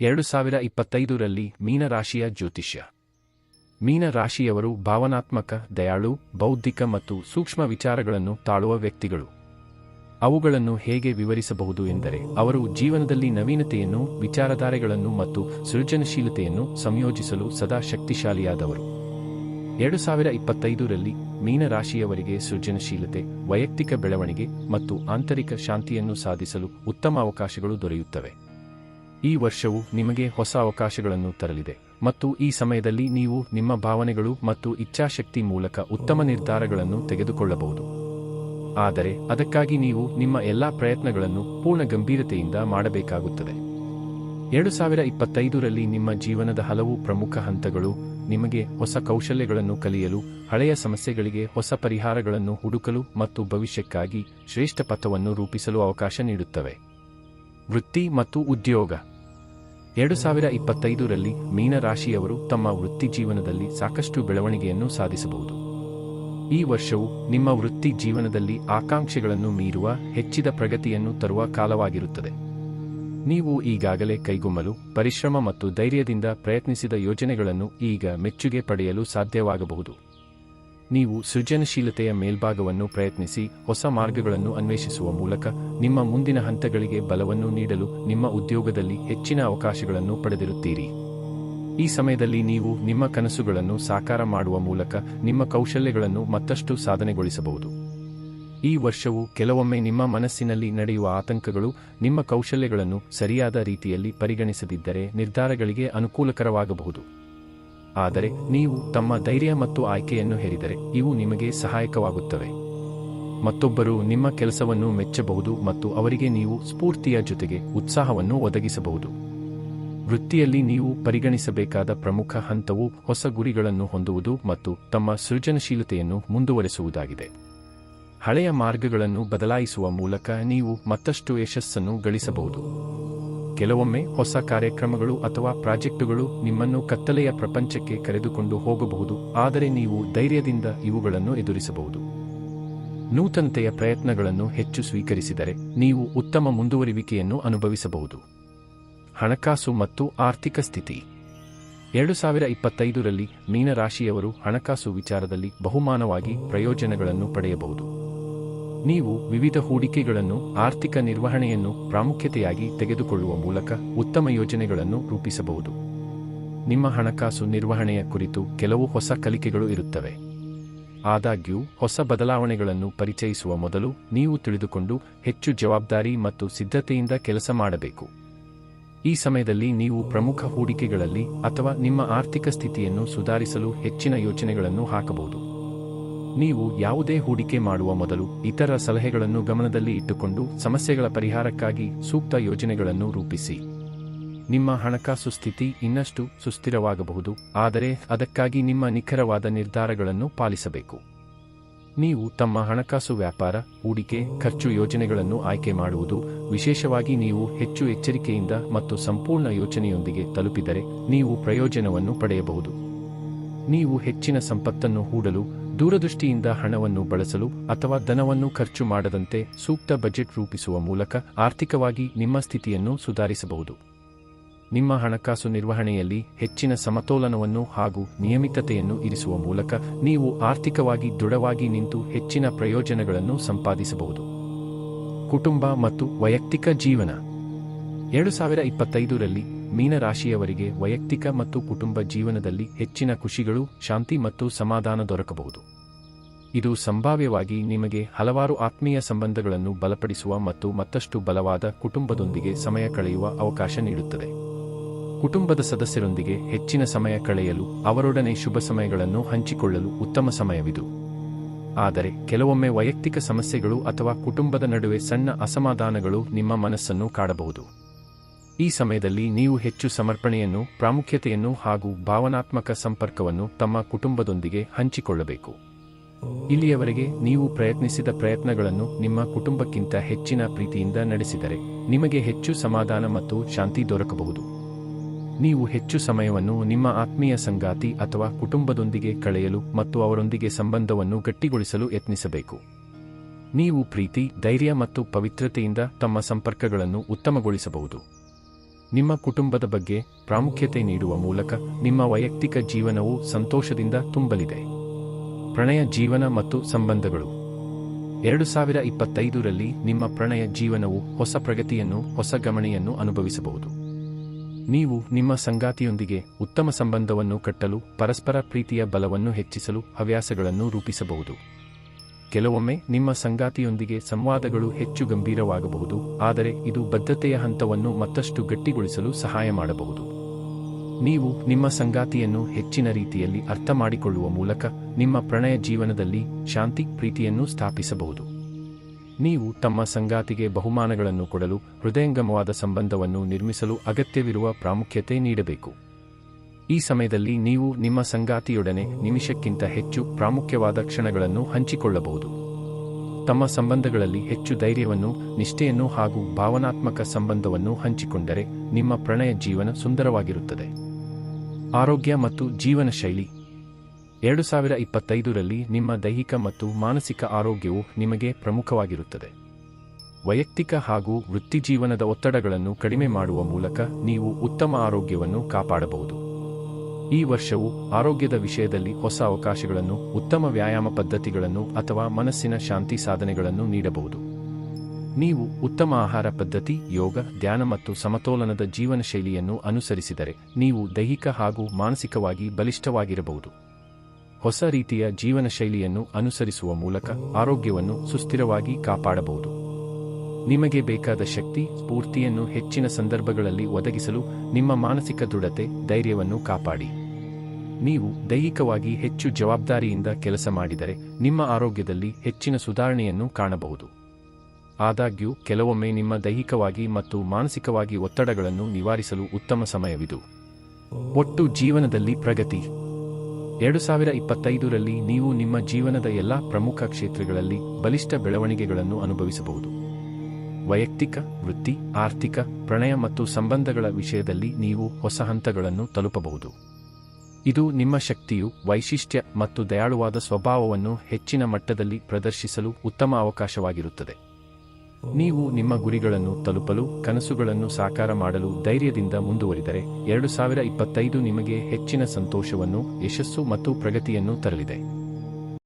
ಎರಡು ಸಾವಿರ ಇಪ್ಪತ್ತೈದರಲ್ಲಿ ಮೀನರಾಶಿಯ ಜ್ಯೋತಿಷ್ಯ. ಮೀನರಾಶಿಯವರು ಭಾವನಾತ್ಮಕ, ದಯಾಳು, ಬೌದ್ಧಿಕ ಮತ್ತು ಸೂಕ್ಷ್ಮ ವಿಚಾರಗಳನ್ನು ತಾಳುವ ವ್ಯಕ್ತಿಗಳು. ಅವುಗಳನ್ನು ಹೇಗೆ ವಿವರಿಸಬಹುದು ಎಂದರೆ, ಅವರು ಜೀವನದಲ್ಲಿ ನವೀನತೆಯನ್ನು, ವಿಚಾರಧಾರೆಗಳನ್ನು ಮತ್ತು ಸೃಜನಶೀಲತೆಯನ್ನು ಸಂಯೋಜಿಸಲು ಸದಾ ಶಕ್ತಿಶಾಲಿಯಾದವರು. ಎರಡು ಸಾವಿರ ಇಪ್ಪತ್ತೈದರಲ್ಲಿ ಮೀನರಾಶಿಯವರಿಗೆ ಸೃಜನಶೀಲತೆ, ವೈಯಕ್ತಿಕ ಬೆಳವಣಿಗೆ ಮತ್ತು ಆಂತರಿಕ ಶಾಂತಿಯನ್ನು ಸಾಧಿಸಲು ಉತ್ತಮ ಅವಕಾಶಗಳು ದೊರೆಯುತ್ತವೆ. ಈ ವರ್ಷವು ನಿಮಗೆ ಹೊಸ ಅವಕಾಶಗಳನ್ನು ತರಲಿದೆ ಮತ್ತು ಈ ಸಮಯದಲ್ಲಿ ನೀವು ನಿಮ್ಮ ಭಾವನೆಗಳು ಮತ್ತು ಇಚ್ಛಾಶಕ್ತಿ ಮೂಲಕ ಉತ್ತಮ ನಿರ್ಧಾರಗಳನ್ನು ತೆಗೆದುಕೊಳ್ಳಬಹುದು. ಆದರೆ ಅದಕ್ಕಾಗಿ ನೀವು ನಿಮ್ಮ ಎಲ್ಲಾ ಪ್ರಯತ್ನಗಳನ್ನು ಪೂರ್ಣ ಗಂಭೀರತೆಯಿಂದ ಮಾಡಬೇಕಾಗುತ್ತದೆ. ಎರಡು ಸಾವಿರ ಇಪ್ಪತ್ತೈದರಲ್ಲಿ ನಿಮ್ಮ ಜೀವನದ ಹಲವು ಪ್ರಮುಖ ಹಂತಗಳು ನಿಮಗೆ ಹೊಸ ಕೌಶಲ್ಯಗಳನ್ನು ಕಲಿಯಲು, ಹಳೆಯ ಸಮಸ್ಯೆಗಳಿಗೆ ಹೊಸ ಪರಿಹಾರಗಳನ್ನು ಹುಡುಕಲು ಮತ್ತು ಭವಿಷ್ಯಕ್ಕಾಗಿ ಶ್ರೇಷ್ಠ ಪಥವನ್ನು ರೂಪಿಸಲು ಅವಕಾಶ ನೀಡುತ್ತವೆ. ವೃತ್ತಿ ಮತ್ತು ಉದ್ಯೋಗ. ಎರಡು ಸಾವಿರ ಇಪ್ಪತ್ತೈದರಲ್ಲಿ ಮೀನರಾಶಿಯವರು ತಮ್ಮ ವೃತ್ತಿ ಜೀವನದಲ್ಲಿ ಸಾಕಷ್ಟು ಬೆಳವಣಿಗೆಯನ್ನು ಸಾಧಿಸಬಹುದು. ಈ ವರ್ಷವು ನಿಮ್ಮ ವೃತ್ತಿ ಜೀವನದಲ್ಲಿ ಆಕಾಂಕ್ಷೆಗಳನ್ನು ಮೀರುವ ಹೆಚ್ಚಿದ ಪ್ರಗತಿಯನ್ನು ತರುವ ಕಾಲವಾಗಿರುತ್ತದೆ. ನೀವು ಈಗಾಗಲೇ ಕೈಗುಮ್ಮಲು, ಪರಿಶ್ರಮ ಮತ್ತು ಧೈರ್ಯದಿಂದ ಪ್ರಯತ್ನಿಸಿದ ಯೋಜನೆಗಳನ್ನು ಈಗ ಮೆಚ್ಚುಗೆ ಪಡೆಯಲು ಸಾಧ್ಯವಾಗಬಹುದು. ನೀವು ಸೃಜನಶೀಲತೆಯ ಮೇಲ್ಭಾಗವನ್ನು ಪ್ರಯತ್ನಿಸಿ ಹೊಸ ಮಾರ್ಗಗಳನ್ನು ಅನ್ವೇಷಿಸುವ ಮೂಲಕ ನಿಮ್ಮ ಮುಂದಿನ ಹಂತಗಳಿಗೆ ಬಲವನ್ನು ನೀಡಲು ನಿಮ್ಮ ಉದ್ಯೋಗದಲ್ಲಿ ಹೆಚ್ಚಿನ ಅವಕಾಶಗಳನ್ನು ಪಡೆದಿರುತ್ತೀರಿ. ಈ ಸಮಯದಲ್ಲಿ ನೀವು ನಿಮ್ಮ ಕನಸುಗಳನ್ನು ಸಾಕಾರ ಮಾಡುವ ಮೂಲಕ ನಿಮ್ಮ ಕೌಶಲ್ಯಗಳನ್ನು ಮತ್ತಷ್ಟು ಸಾಧನೆಗೊಳಿಸಬಹುದು. ಈ ವರ್ಷವು ಕೆಲವೊಮ್ಮೆ ನಿಮ್ಮ ಮನಸ್ಸಿನಲ್ಲಿ ನಡೆಯುವ ಆತಂಕಗಳು ನಿಮ್ಮ ಕೌಶಲ್ಯಗಳನ್ನು ಸರಿಯಾದ ರೀತಿಯಲ್ಲಿ ಪರಿಗಣಿಸದಿದ್ದರೆ ನಿರ್ಧಾರಗಳಿಗೆ ಅನುಕೂಲಕರವಾಗಬಹುದು. ಆದರೆ ನೀವು ತಮ್ಮ ಧೈರ್ಯ ಮತ್ತು ಆಯ್ಕೆಯನ್ನು ಹೇರಿದರೆ ಇವು ನಿಮಗೆ ಸಹಾಯಕವಾಗುತ್ತವೆ. ಮತ್ತೊಬ್ಬರು ನಿಮ್ಮ ಕೆಲಸವನ್ನು ಮೆಚ್ಚಬಹುದು ಮತ್ತು ಅವರಿಗೆ ನೀವು ಸ್ಫೂರ್ತಿಯ ಜೊತೆಗೆ ಉತ್ಸಾಹವನ್ನು ಒದಗಿಸಬಹುದು. ವೃತ್ತಿಯಲ್ಲಿ ನೀವು ಪರಿಗಣಿಸಬೇಕಾದ ಪ್ರಮುಖ ಹಂತವು ಹೊಸ ಗುರಿಗಳನ್ನು ಹೊಂದುವುದು ಮತ್ತು ತಮ್ಮ ಸೃಜನಶೀಲತೆಯನ್ನು ಮುಂದುವರೆಸುವುದಾಗಿದೆ. ಹಳೆಯ ಮಾರ್ಗಗಳನ್ನು ಬದಲಾಯಿಸುವ ಮೂಲಕ ನೀವು ಮತ್ತಷ್ಟು ಯಶಸ್ಸನ್ನು ಗಳಿಸಬಹುದು. ಕೆಲವೊಮ್ಮೆ ಹೊಸ ಕಾರ್ಯಕ್ರಮಗಳು ಅಥವಾ ಪ್ರಾಜೆಕ್ಟುಗಳು ನಿಮ್ಮನ್ನು ಕತ್ತಲೆಯ ಪ್ರಪಂಚಕ್ಕೆ ಕರೆದುಕೊಂಡು ಹೋಗಬಹುದು, ಆದರೆ ನೀವು ಧೈರ್ಯದಿಂದ ಇವುಗಳನ್ನು ಎದುರಿಸಬಹುದು. ನೂತನತೆಯ ಪ್ರಯತ್ನಗಳನ್ನು ಹೆಚ್ಚು ಸ್ವೀಕರಿಸಿದರೆ ನೀವು ಉತ್ತಮ ಮುಂದುವರಿವಿಕೆಯನ್ನು ಅನುಭವಿಸಬಹುದು. ಹಣಕಾಸು ಮತ್ತು ಆರ್ಥಿಕ ಸ್ಥಿತಿ. ಎರಡು ಸಾವಿರ ಇಪ್ಪತ್ತೈದರಲ್ಲಿ ಮೀನರಾಶಿಯವರು ಹಣಕಾಸು ವಿಚಾರದಲ್ಲಿ ಬಹುಮಾನವಾಗಿ ಪ್ರಯೋಜನಗಳನ್ನು ಪಡೆಯಬಹುದು. ನೀವು ವಿವಿಧ ಹೂಡಿಕೆಗಳನ್ನು, ಆರ್ಥಿಕ ನಿರ್ವಹಣೆಯನ್ನು ಪ್ರಾಮುಖ್ಯತೆಯಾಗಿ ತೆಗೆದುಕೊಳ್ಳುವ ಮೂಲಕ ಉತ್ತಮ ಯೋಜನೆಗಳನ್ನು ರೂಪಿಸಬಹುದು. ನಿಮ್ಮ ಹಣಕಾಸು ನಿರ್ವಹಣೆಯ ಕುರಿತು ಕೆಲವು ಹೊಸ ಕಲಿಕೆಗಳು ಇರುತ್ತವೆ. ಆದಾಗ್ಯೂ, ಹೊಸ ಬದಲಾವಣೆಗಳನ್ನು ಪರಿಚಯಿಸುವ ಮೊದಲು ನೀವು ತಿಳಿದುಕೊಂಡು ಹೆಚ್ಚು ಜವಾಬ್ದಾರಿ ಮತ್ತು ಸಿದ್ಧತೆಯಿಂದ ಕೆಲಸ ಮಾಡಬೇಕು. ಈ ಸಮಯದಲ್ಲಿ ನೀವು ಪ್ರಮುಖ ಹೂಡಿಕೆಗಳಲ್ಲಿ ಅಥವಾ ನಿಮ್ಮ ಆರ್ಥಿಕ ಸ್ಥಿತಿಯನ್ನು ಸುಧಾರಿಸಲು ಹೆಚ್ಚಿನ ಯೋಚನೆಗಳನ್ನು ಹಾಕಬಹುದು. ನೀವು ಯಾವುದೇ ಹೂಡಿಕೆ ಮಾಡುವ ಮೊದಲು ಇತರ ಸಲಹೆಗಳನ್ನು ಗಮನದಲ್ಲಿ ಇಟ್ಟುಕೊಂಡು ಸಮಸ್ಯೆಗಳ ಪರಿಹಾರಕ್ಕಾಗಿ ಸೂಕ್ತ ಯೋಜನೆಗಳನ್ನು ರೂಪಿಸಿ. ನಿಮ್ಮ ಹಣಕಾಸು ಸ್ಥಿತಿ ಇನ್ನಷ್ಟು ಸುಸ್ಥಿರವಾಗಬಹುದು, ಆದರೆ ಅದಕ್ಕಾಗಿ ನಿಮ್ಮ ನಿಖರವಾದ ನಿರ್ಧಾರಗಳನ್ನು ಪಾಲಿಸಬೇಕು. ನೀವು ತಮ್ಮ ಹಣಕಾಸು ವ್ಯಾಪಾರ, ಹೂಡಿಕೆ, ಖರ್ಚು ಯೋಜನೆಗಳನ್ನು ಆಯ್ಕೆ ಮಾಡುವುದು, ವಿಶೇಷವಾಗಿ ನೀವು ಹೆಚ್ಚು ಎಚ್ಚರಿಕೆಯಿಂದ ಮತ್ತು ಸಂಪೂರ್ಣ ಯೋಚನೆಯೊಂದಿಗೆ ತಲುಪಿದರೆ ನೀವು ಪ್ರಯೋಜನವನ್ನು ಪಡೆಯಬಹುದು. ನೀವು ಹೆಚ್ಚಿನ ಸಂಪತ್ತನ್ನು ಹೂಡಲು, ದೂರದೃಷ್ಟಿಯಿಂದ ಹಣವನ್ನು ಬಳಸಲು ಅಥವಾ ಧನವನ್ನು ಖರ್ಚು ಮಾಡದಂತೆ ಸೂಕ್ತ ಬಜೆಟ್ ರೂಪಿಸುವ ಮೂಲಕ ಆರ್ಥಿಕವಾಗಿ ನಿಮ್ಮ ಸ್ಥಿತಿಯನ್ನು ಸುಧಾರಿಸಬಹುದು. ನಿಮ್ಮ ಹಣಕಾಸು ನಿರ್ವಹಣೆಯಲ್ಲಿ ಹೆಚ್ಚಿನ ಸಮತೋಲನವನ್ನು ಹಾಗೂ ನಿಯಮಿತತೆಯನ್ನು ಇರಿಸುವ ಮೂಲಕ ನೀವು ಆರ್ಥಿಕವಾಗಿ ದೃಢವಾಗಿ ನಿಂತು ಹೆಚ್ಚಿನ ಪ್ರಯೋಜನಗಳನ್ನು ಸಂಪಾದಿಸಬಹುದು. ಕುಟುಂಬ ಮತ್ತು ವೈಯಕ್ತಿಕ ಜೀವನ. ಎರಡು ಸಾವಿರ ಇಪ್ಪತ್ತೈದರಲ್ಲಿ ಮೀನರಾಶಿಯವರಿಗೆ ವೈಯಕ್ತಿಕ ಮತ್ತು ಕುಟುಂಬ ಜೀವನದಲ್ಲಿ ಹೆಚ್ಚಿನ ಖುಷಿಗಳು, ಶಾಂತಿ ಮತ್ತು ಸಮಾಧಾನ ದೊರಕಬಹುದು. ಇದು ಸಂಭಾವ್ಯವಾಗಿ ನಿಮಗೆ ಹಲವಾರು ಆತ್ಮೀಯ ಸಂಬಂಧಗಳನ್ನು ಬಲಪಡಿಸುವ ಮತ್ತು ಮತ್ತಷ್ಟು ಬಲವಾದ ಕುಟುಂಬದೊಂದಿಗೆ ಸಮಯ ಕಳೆಯುವ ಅವಕಾಶ ನೀಡುತ್ತದೆ. ಕುಟುಂಬದ ಸದಸ್ಯರೊಂದಿಗೆ ಹೆಚ್ಚಿನ ಸಮಯ ಕಳೆಯಲು, ಅವರೊಡನೆ ಶುಭ ಸಮಯಗಳನ್ನು ಹಂಚಿಕೊಳ್ಳಲು ಉತ್ತಮ ಸಮಯವಿದು. ಆದರೆ, ಕೆಲವೊಮ್ಮೆ ವೈಯಕ್ತಿಕ ಸಮಸ್ಯೆಗಳು ಅಥವಾ ಕುಟುಂಬದ ನಡುವೆ ಸಣ್ಣ ಅಸಮಾಧಾನಗಳು ನಿಮ್ಮ ಮನಸ್ಸನ್ನು ಕಾಡಬಹುದು. ಈ ಸಮಯದಲ್ಲಿ ನೀವು ಹೆಚ್ಚು ಸಮರ್ಪಣೆಯನ್ನು, ಪ್ರಾಮುಖ್ಯತೆಯನ್ನು ಹಾಗೂ ಭಾವನಾತ್ಮಕ ಸಂಪರ್ಕವನ್ನು ತಮ್ಮ ಕುಟುಂಬದೊಂದಿಗೆ ಹಂಚಿಕೊಳ್ಳಬೇಕು. ಇಲ್ಲಿಯವರೆಗೆ ನೀವು ಪ್ರಯತ್ನಿಸಿದ ಪ್ರಯತ್ನಗಳನ್ನು ನಿಮ್ಮ ಕುಟುಂಬಕ್ಕಿಂತ ಹೆಚ್ಚಿನ ಪ್ರೀತಿಯಿಂದ ನಡೆಸಿದರೆ ನಿಮಗೆ ಹೆಚ್ಚು ಸಮಾಧಾನ ಮತ್ತು ಶಾಂತಿ ದೊರಕಬಹುದು. ನೀವು ಹೆಚ್ಚು ಸಮಯವನ್ನು ನಿಮ್ಮ ಆತ್ಮೀಯ ಸಂಗಾತಿ ಅಥವಾ ಕುಟುಂಬದೊಂದಿಗೆ ಕಳೆಯಲು ಮತ್ತು ಅವರೊಂದಿಗೆ ಸಂಬಂಧವನ್ನು ಗಟ್ಟಿಗೊಳಿಸಲು ಯತ್ನಿಸಬೇಕು. ನೀವು ಪ್ರೀತಿ, ಧೈರ್ಯ ಮತ್ತು ಪವಿತ್ರತೆಯಿಂದ ತಮ್ಮ ಸಂಪರ್ಕಗಳನ್ನು ಉತ್ತಮಗೊಳಿಸಬಹುದು. ನಿಮ್ಮ ಕುಟುಂಬದ ಬಗ್ಗೆ ಪ್ರಾಮುಖ್ಯತೆ ನೀಡುವ ಮೂಲಕ ನಿಮ್ಮ ವೈಯಕ್ತಿಕ ಜೀವನವು ಸಂತೋಷದಿಂದ ತುಂಬಲಿದೆ. ಪ್ರಣಯ ಜೀವನ ಮತ್ತು ಸಂಬಂಧಗಳು. ಎರಡು ಸಾವಿರ ಇಪ್ಪತ್ತೈದರಲ್ಲಿ ನಿಮ್ಮ ಪ್ರಣಯ ಜೀವನವು ಹೊಸ ಪ್ರಗತಿಯನ್ನು, ಹೊಸ ಗಮನೆಯನ್ನು ಅನುಭವಿಸಬಹುದು. ನೀವು ನಿಮ್ಮ ಸಂಗಾತಿಯೊಂದಿಗೆ ಉತ್ತಮ ಸಂಬಂಧವನ್ನು ಕಟ್ಟಲು, ಪರಸ್ಪರ ಪ್ರೀತಿಯ ಬಲವನ್ನು ಹೆಚ್ಚಿಸಲು ಹವ್ಯಾಸಗಳನ್ನು ರೂಪಿಸಬಹುದು. ಕೆಲವೊಮ್ಮೆ ನಿಮ್ಮ ಸಂಗಾತಿಯೊಂದಿಗೆ ಸಂವಾದಗಳು ಹೆಚ್ಚು ಗಂಭೀರವಾಗಬಹುದು, ಆದರೆ ಇದು ಬದ್ಧತೆಯ ಹಂತವನ್ನು ಮತ್ತಷ್ಟು ಗಟ್ಟಿಗೊಳಿಸಲು ಸಹಾಯ ಮಾಡಬಹುದು. ನೀವು ನಿಮ್ಮ ಸಂಗಾತಿಯನ್ನು ಹೆಚ್ಚಿನ ರೀತಿಯಲ್ಲಿ ಅರ್ಥ ಮಾಡಿಕೊಳ್ಳುವ ಮೂಲಕ ನಿಮ್ಮ ಪ್ರಣಯ ಜೀವನದಲ್ಲಿ ಶಾಂತಿ ಪ್ರೀತಿಯನ್ನು ಸ್ಥಾಪಿಸಬಹುದು. ನೀವು ತಮ್ಮ ಸಂಗಾತಿಗೆ ಬಹುಮಾನಗಳನ್ನು ಕೊಡಲು ಹೃದಯಂಗಮವಾದ ಸಂಬಂಧವನ್ನು ನಿರ್ಮಿಸಲು ಅಗತ್ಯವಿರುವ ಪ್ರಾಮುಖ್ಯತೆ ನೀಡಬೇಕು. ಈ ಸಮಯದಲ್ಲಿ ನೀವು ನಿಮ್ಮ ಸಂಗಾತಿಯೊಡನೆ ನಿಮಿಷಕ್ಕಿಂತ ಹೆಚ್ಚು ಪ್ರಾಮುಖ್ಯವಾದ ಕ್ಷಣಗಳನ್ನು ಹಂಚಿಕೊಳ್ಳಬಹುದು. ತಮ್ಮ ಸಂಬಂಧಗಳಲ್ಲಿ ಹೆಚ್ಚು ಧೈರ್ಯವನ್ನು, ನಿಷ್ಠೆಯನ್ನು ಹಾಗೂ ಭಾವನಾತ್ಮಕ ಸಂಬಂಧವನ್ನು ಹಂಚಿಕೊಂಡರೆ ನಿಮ್ಮ ಪ್ರಣಯ ಜೀವನ ಸುಂದರವಾಗಿರುತ್ತದೆ. ಆರೋಗ್ಯ ಮತ್ತು ಜೀವನ ಶೈಲಿ. ಎರಡು ಸಾವಿರ ಇಪ್ಪತ್ತೈದರಲ್ಲಿ ನಿಮ್ಮ ದೈಹಿಕ ಮತ್ತು ಮಾನಸಿಕ ಆರೋಗ್ಯವು ನಿಮಗೆ ಪ್ರಮುಖವಾಗಿರುತ್ತದೆ. ವೈಯಕ್ತಿಕ ಹಾಗೂ ವೃತ್ತಿಜೀವನದ ಒತ್ತಡಗಳನ್ನು ಕಡಿಮೆ ಮಾಡುವ ಮೂಲಕ ನೀವು ಉತ್ತಮ ಆರೋಗ್ಯವನ್ನು ಕಾಪಾಡಬಹುದು. ಈ ವರ್ಷವು ಆರೋಗ್ಯದ ವಿಷಯದಲ್ಲಿ ಹೊಸ ಅವಕಾಶಗಳನ್ನು, ಉತ್ತಮ ವ್ಯಾಯಾಮ ಪದ್ಧತಿಗಳನ್ನು ಅಥವಾ ಮನಸ್ಸಿನ ಶಾಂತಿ ಸಾಧನೆಗಳನ್ನು ನೀಡಬಹುದು. ನೀವು ಉತ್ತಮ ಆಹಾರ ಪದ್ಧತಿ, ಯೋಗ, ಧ್ಯಾನ ಮತ್ತು ಸಮತೋಲನದ ಜೀವನ ಶೈಲಿಯನ್ನು ಅನುಸರಿಸಿದರೆ ನೀವು ದೈಹಿಕ ಹಾಗೂ ಮಾನಸಿಕವಾಗಿ ಬಲಿಷ್ಠವಾಗಿರಬಹುದು. ಹೊಸ ರೀತಿಯ ಜೀವನ ಶೈಲಿಯನ್ನು ಅನುಸರಿಸುವ ಮೂಲಕ ಆರೋಗ್ಯವನ್ನು ಸುಸ್ಥಿರವಾಗಿ ಕಾಪಾಡಬಹುದು. ನಿಮಗೆ ಬೇಕಾದ ಶಕ್ತಿ, ಸ್ಫೂರ್ತಿಯನ್ನು ಹೆಚ್ಚಿನ ಸಂದರ್ಭಗಳಲ್ಲಿ ಒದಗಿಸಲು ನಿಮ್ಮ ಮಾನಸಿಕ ದೃಢತೆ, ಧೈರ್ಯವನ್ನು ಕಾಪಾಡಿ. ನೀವು ದೈಹಿಕವಾಗಿ ಹೆಚ್ಚು ಜವಾಬ್ದಾರಿಯಿಂದ ಕೆಲಸ ಮಾಡಿದರೆ ನಿಮ್ಮ ಆರೋಗ್ಯದಲ್ಲಿ ಹೆಚ್ಚಿನ ಸುಧಾರಣೆಯನ್ನು ಕಾಣಬಹುದು. ಆದಾಗ್ಯೂ, ಕೆಲವೊಮ್ಮೆ ನಿಮ್ಮ ದೈಹಿಕವಾಗಿ ಮತ್ತು ಮಾನಸಿಕವಾಗಿ ಒತ್ತಡಗಳನ್ನು ನಿವಾರಿಸಲು ಉತ್ತಮ ಸಮಯವಿದು. ಒಟ್ಟು ಜೀವನದಲ್ಲಿ ಪ್ರಗತಿ. ಎರಡು ಸಾವಿರ ಇಪ್ಪತ್ತೈದರಲ್ಲಿ ನೀವು ನಿಮ್ಮ ಜೀವನದ ಎಲ್ಲಾ ಪ್ರಮುಖ ಕ್ಷೇತ್ರಗಳಲ್ಲಿ ಬಲಿಷ್ಠ ಬೆಳವಣಿಗೆಗಳನ್ನು ಅನುಭವಿಸಬಹುದು. ವೈಯಕ್ತಿಕ, ವೃತ್ತಿ, ಆರ್ಥಿಕ, ಪ್ರಣಯ ಮತ್ತು ಸಂಬಂಧಗಳ ವಿಷಯದಲ್ಲಿ ನೀವು ಹೊಸ ಹಂತಗಳನ್ನು ತಲುಪಬಹುದು. ಇದು ನಿಮ್ಮ ಶಕ್ತಿಯು, ವೈಶಿಷ್ಟ್ಯ ಮತ್ತು ದಯಾಳುವಾದ ಸ್ವಭಾವವನ್ನು ಹೆಚ್ಚಿನ ಮಟ್ಟದಲ್ಲಿ ಪ್ರದರ್ಶಿಸಲು ಉತ್ತಮ ಅವಕಾಶವಾಗಿರುತ್ತದೆ. ನೀವು ನಿಮ್ಮ ಗುರಿಗಳನ್ನು ತಲುಪಲು, ಕನಸುಗಳನ್ನು ಸಾಕಾರ ಮಾಡಲು ಧೈರ್ಯದಿಂದ ಮುಂದುವರಿದರೆ ಎರಡು ಸಾವಿರ ಇಪ್ಪತ್ತೈದು ನಿಮಗೆ ಹೆಚ್ಚಿನ ಸಂತೋಷವನ್ನು, ಯಶಸ್ಸು ಮತ್ತು ಪ್ರಗತಿಯನ್ನು ತರಲಿದೆ.